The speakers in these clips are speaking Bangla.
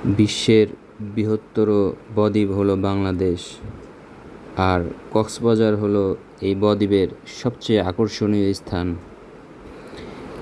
বিশ্বের বৃহত্তর বদ্বীপ হলো বাংলাদেশ। আর কক্সবাজার হলো এই বদ্বীপের সবচেয়ে আকর্ষণীয় স্থান।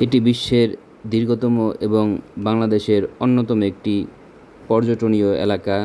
এটি বিশ্বের দীর্ঘতম এবং বাংলাদেশের অন্যতম একটি পর্যটনীয় এলাকা,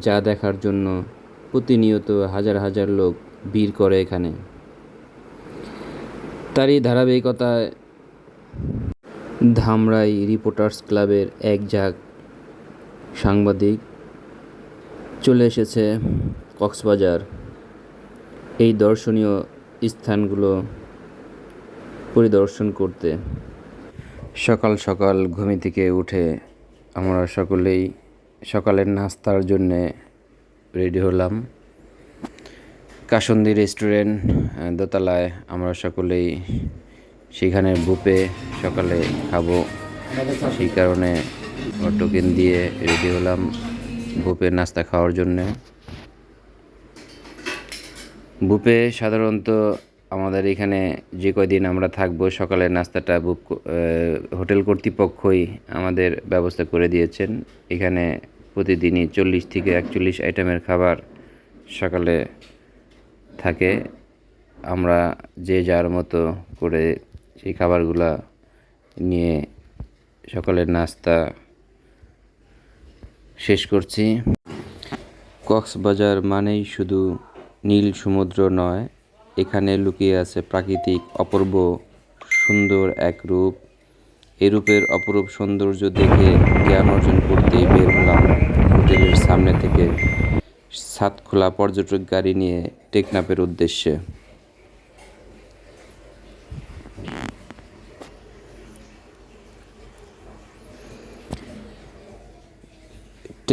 যা দেখার জন্য প্রতিনিয়ত হাজার হাজার লোক ভিড় করে এখানে। তারই ধারাবাহিকতায় ধামরাই রিপোর্টার্স ক্লাবের এক ঝাঁক সাংবাদিক চলে এসেছে কক্সবাজার। এই দর্শনীয় স্থানগুলো পরিদর্শন করতে। সকাল সকাল ঘুমি থেকে উঠে আমরা সকলেই সকালের নাস্তার জন্যে রেডি হলাম। কাসন্দি রেস্টুরেন্ট, দোতলায় আমরা সকলেই সেখানে বুপে সকালে খাব। সেই কারণে টোকেন দিয়ে রেডি হলাম বুপে নাস্তা খাওয়ার জন্যে। বুপে সাধারণত আমাদের এখানে যে কয়দিন আমরা থাকব সকালের নাস্তাটা বুক হোটেল কর্তৃপক্ষই আমাদের ব্যবস্থা করে দিয়েছেন। এখানে প্রতিদিনই চল্লিশ থেকে একচল্লিশ আইটেমের খাবার সকালে থাকে। আমরা যে যার মতো করে সেই খাবারগুলা নিয়ে সকালের নাস্তা শেষ করছি। কক্সবাজার মানেই শুধু নীল সমুদ্র নয়, এখানে লুকিয়ে আছে প্রাকৃতিক অপূর্ব সুন্দর এক রূপ। এ রূপের অপরূপ সৌন্দর্য দেখে জ্ঞান অর্জন করতেই বের হলাম হোটেলের সামনে থেকে। সাতখোলা পর্যটক গাড়ি নিয়ে টেকনাফের উদ্দেশ্যে।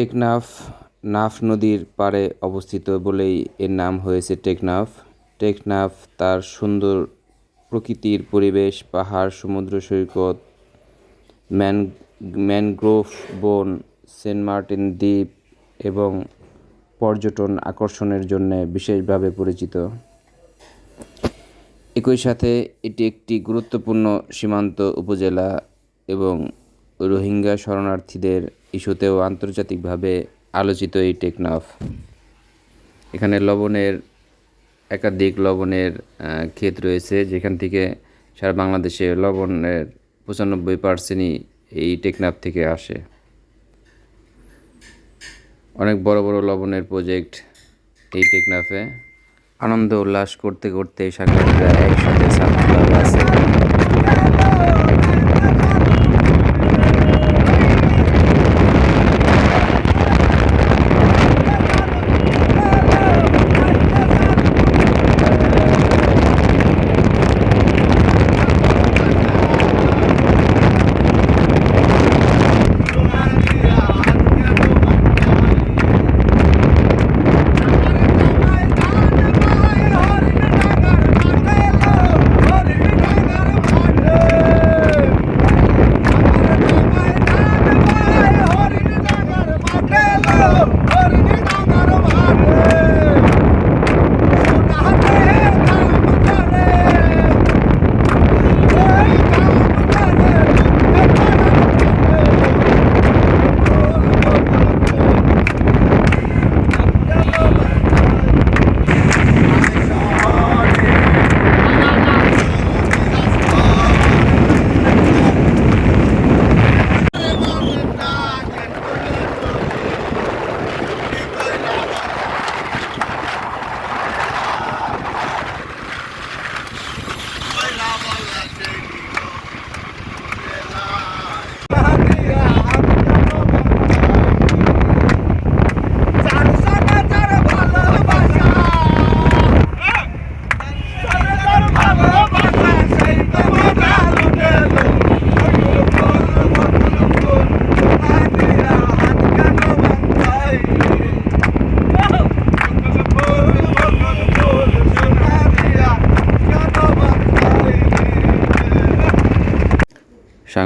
টেকনাফ, নাফ নদীর পাড়ে অবস্থিত বলেই এর নাম হয়েছে টেকনাফ। টেকনাফ তার সুন্দর প্রকৃতির পরিবেশ, পাহাড়, সমুদ্র সৈকত, ম্যান, ম্যানগ্রোভ বন, সেন্ট মার্টিন দ্বীপ এবং পর্যটন আকর্ষণের জন্য বিশেষভাবে পরিচিত। একই সাথে এটি একটি গুরুত্বপূর্ণ সীমান্ত উপজেলা এবং রোহিঙ্গা শরণার্থীদের ইস্যুতেও আন্তর্জাতিকভাবে আলোচিত এই টেকনাফ। এখানে লবণের, একাধিক লবণের ক্ষেত রয়েছে, যেখান থেকে সারা বাংলাদেশে লবণের পঁচানব্বই পার্সেন্টই এই টেকনাফ থেকে আসে। অনেক বড় বড় লবণের প্রজেক্ট এই টেকনাফে। আনন্দ উল্লাস করতে করতে সাংবাদিকরা একসাথে সাতক্ষীরা বাসে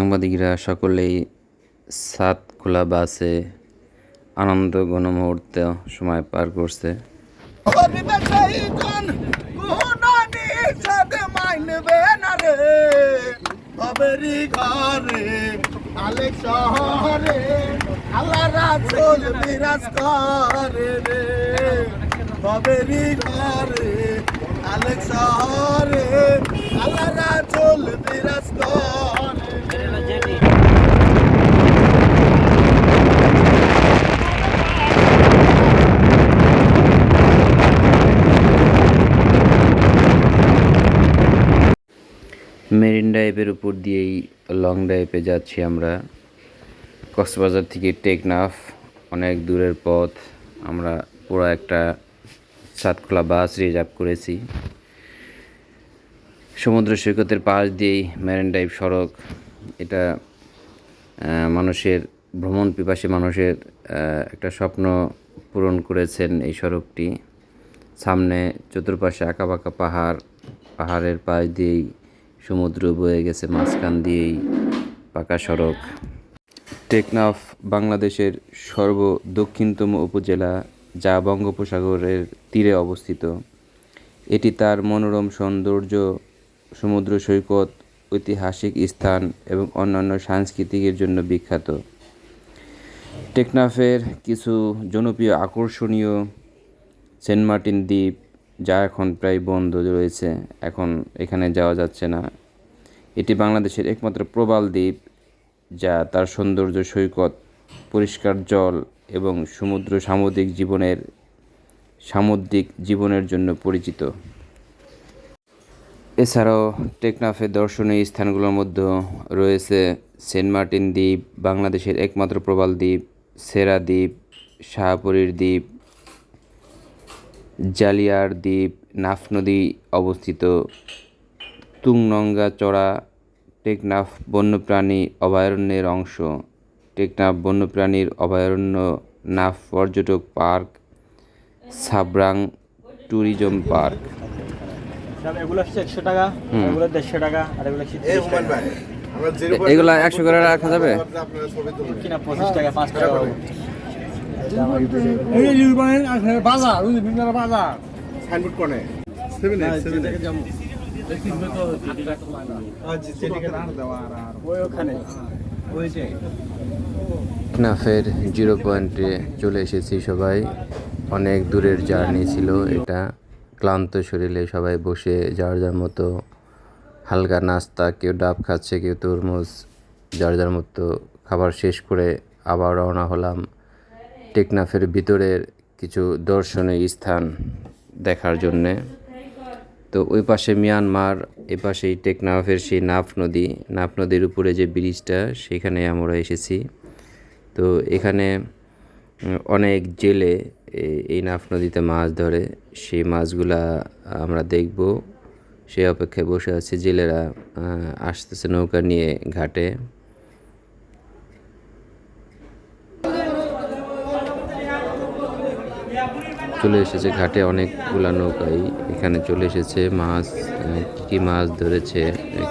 সাংবাদিকরা সকলেই সাত খোলা বাসে আনন্দ ঘনমুহূর্তে সময় পার করছে। আলেক শহরে আল্লাহ রাসূল বিরাজ করে রে বাবেরি ঘরে আলেক শহরে আল্লাহ রাসূল বিরাজ করে রে মেরিন ড্রাইভের উপর দিয়েই লং ড্রাইভে যাচ্ছি আমরা। কক্সবাজার থেকে টেকনাফ, অনেক দূরের পথ। আমরা পুরো একটা সাতখোলা বাস রিজার্ভ করেছি। সমুদ্র সৈকতের পাশ দিয়েই মেরিন ড্রাইভ সড়ক। এটা মানুষের, ভ্রমণ পিপাসী মানুষের একটা স্বপ্ন পূরণ করেছেন এই সড়কটি। সামনে চতুর্পাশে আঁকা আঁকাবাঁকা পাহাড়, পাহাড়ের পাশ দিয়েই সমুদ্র বয়ে গেছে, মাঝখান দিয়েই পাকা সড়ক। টেকনাফ বাংলাদেশের সর্ব দক্ষিণতম উপজেলা যা বঙ্গোপসাগরের তীরে অবস্থিত। এটি তার মনোরম সৌন্দর্য, সমুদ্র সৈকত, ঐতিহাসিক স্থান এবং অন্যান্য সাংস্কৃতিকের জন্য বিখ্যাত। টেকনাফের কিছু জনপ্রিয় আকর্ষণীয় সেন্ট মার্টিন দ্বীপ যা এখন প্রায় বন্ধ রয়েছে, এখন এখানে যাওয়া যাচ্ছে না। এটি বাংলাদেশের একমাত্র প্রবাল দ্বীপ, যা তার সৌন্দর্য সৈকত, পরিষ্কার জল এবং সমুদ্র সামুদ্রিক জীবনের সামুদ্রিক জীবনের জন্য পরিচিত। এছাড়াও টেকনাফের দর্শনীয় স্থানগুলোর মধ্যে রয়েছে সেন্ট মার্টিন দ্বীপ, বাংলাদেশের একমাত্র প্রবাল দ্বীপ, সেরা দ্বীপ, শাহপুরীর দ্বীপ জালিয়ার দ্বীপ নাফ নদী অবস্থিত। তুংনঙ্গা চড়া টেকনাফ বন্যপ্রাণী অভয়ারণ্যের অংশ। টেকনাফ বন্যপ্রাণীর অভয়ারণ্য নাফ পর্যটক পার্ক সাবরাং ট্যুরিজম পার্ক। এগুলো একশো টাকা এগুলো দেড়শো টাকা আর এগুলো হচ্ছে এই 30 হুমায়ুন টাকা। ভাই আমরা একশো করে রাখা যাবে? এই নির্মাণ বাজার ওই বিভিন্ন বাজার। সাইনবোর্ড কোনে। সেভেন এইট সেভেন এইট ওই জিরো পয়েন্টে চলে এসেছি সবাই। অনেক দূরের জার্নি ছিল এটা। ক্লান্ত শরীরে সবাই বসে যার যার মতো হালকা নাস্তা কেউ ডাব খাচ্ছে কেউ তরমুজ যার যার মতো খাবার শেষ করে আবার রওনা হলাম। টেকনাফের ভিতরের কিছু দর্শনীয় স্থান দেখার জন্যে। তো ওই পাশে মিয়ানমার, এ পাশেই টেকনাফের সেই নাফ নদী। নাফ নদীর উপরে যে ব্রিজটা, সেখানে আমরা এসেছি। তো এখানে অনেক জেলে এই নাফ নদীতে মাছ ধরে। সেই মাছগুলা আমরা দেখব। সেই অপেক্ষায় বসে আছে জেলেরা আসতেছে নৌকা নিয়ে ঘাটে। চলে এসেছে, ঘাটে অনেকগুলা নৌকাই এখানে চলে এসেছে। মাছ কি কি মাছ ধরেছে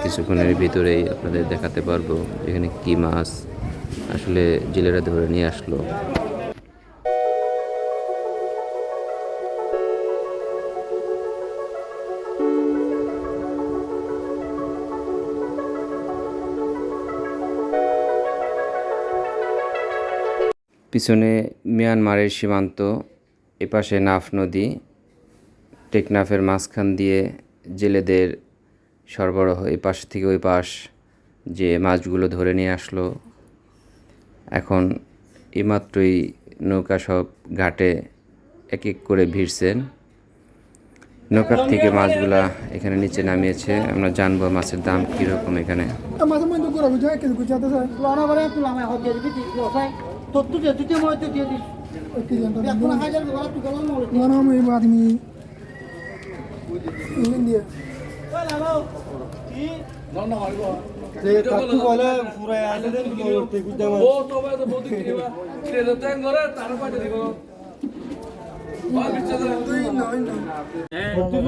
কিছুক্ষণের ভিতরেই আপনাদের দেখাতে পারব এখানে কি মাছ আসলে জেলেরা ধরে নিয়ে আসলো। পিছনে মিয়ানমারের সীমান্ত। এপাশে নাফ নদী টেকনাফের মাঝখান দিয়ে জেলেদের সরবরাহ এই পাশ থেকে ওই পাশ যে মাছগুলো ধরে নিয়ে আসলো। এখন এইমাত্রই নৌকা সব ঘাটে এক এক করে ভিড়ছেন। নৌকার থেকে মাছগুলা এখানে নিচে নামিয়েছে। আমরা জানব মাছের দাম কীরকম এখানে।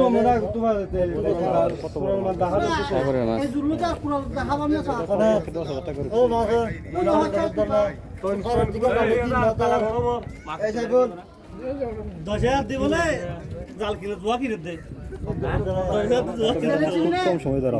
মোরা তোমার পুরো দেখা দশ হাজার দিব না। জাল কিনে দোয়া কিনে দে। কম সময় ধরা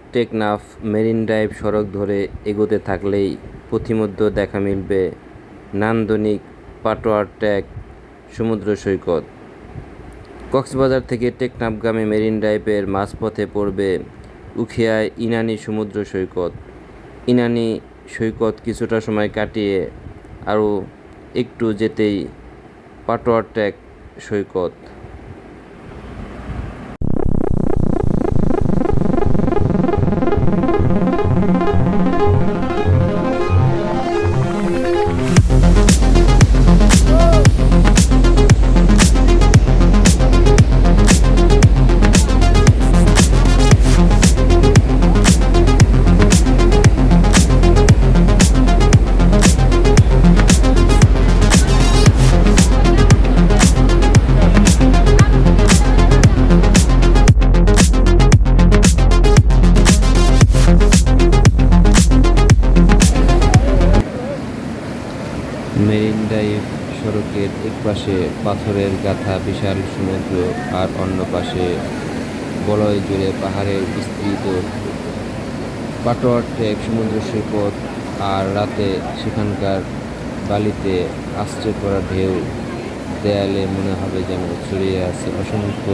টেকনাফ, মেরিন ড্রাইভ সড়ক ধরে এগোতে থাকলেই পথিমধ্যে দেখা মিলবে নান্দনিক পাটোয়ার ট্যাগ সমুদ্র সৈকত। কক্সবাজার থেকে টেকনাফগামী মেরিন ড্রাইভের মাঝপথে পড়বে উখিয়ায় ইনানি সমুদ্র সৈকত। ইনানি সৈকত কিছুটা সময় কাটিয়ে আরও একটু যেতেই পাটোয়ার ট্যাগ সৈকত। পাথরের গাথা, বিশাল সমুদ্র আর অন্য পাশে বলয় জুড়ে পাহাড়ের বিস্তৃত পাটোয়ার ট্যাগ সমুদ্র সৈকত আর রাতে সেখানকার বালিতে আশ্রয় করা ঢেউ, দেয়ালে মনে হবে যেন ছড়িয়ে আছে অসংখ্য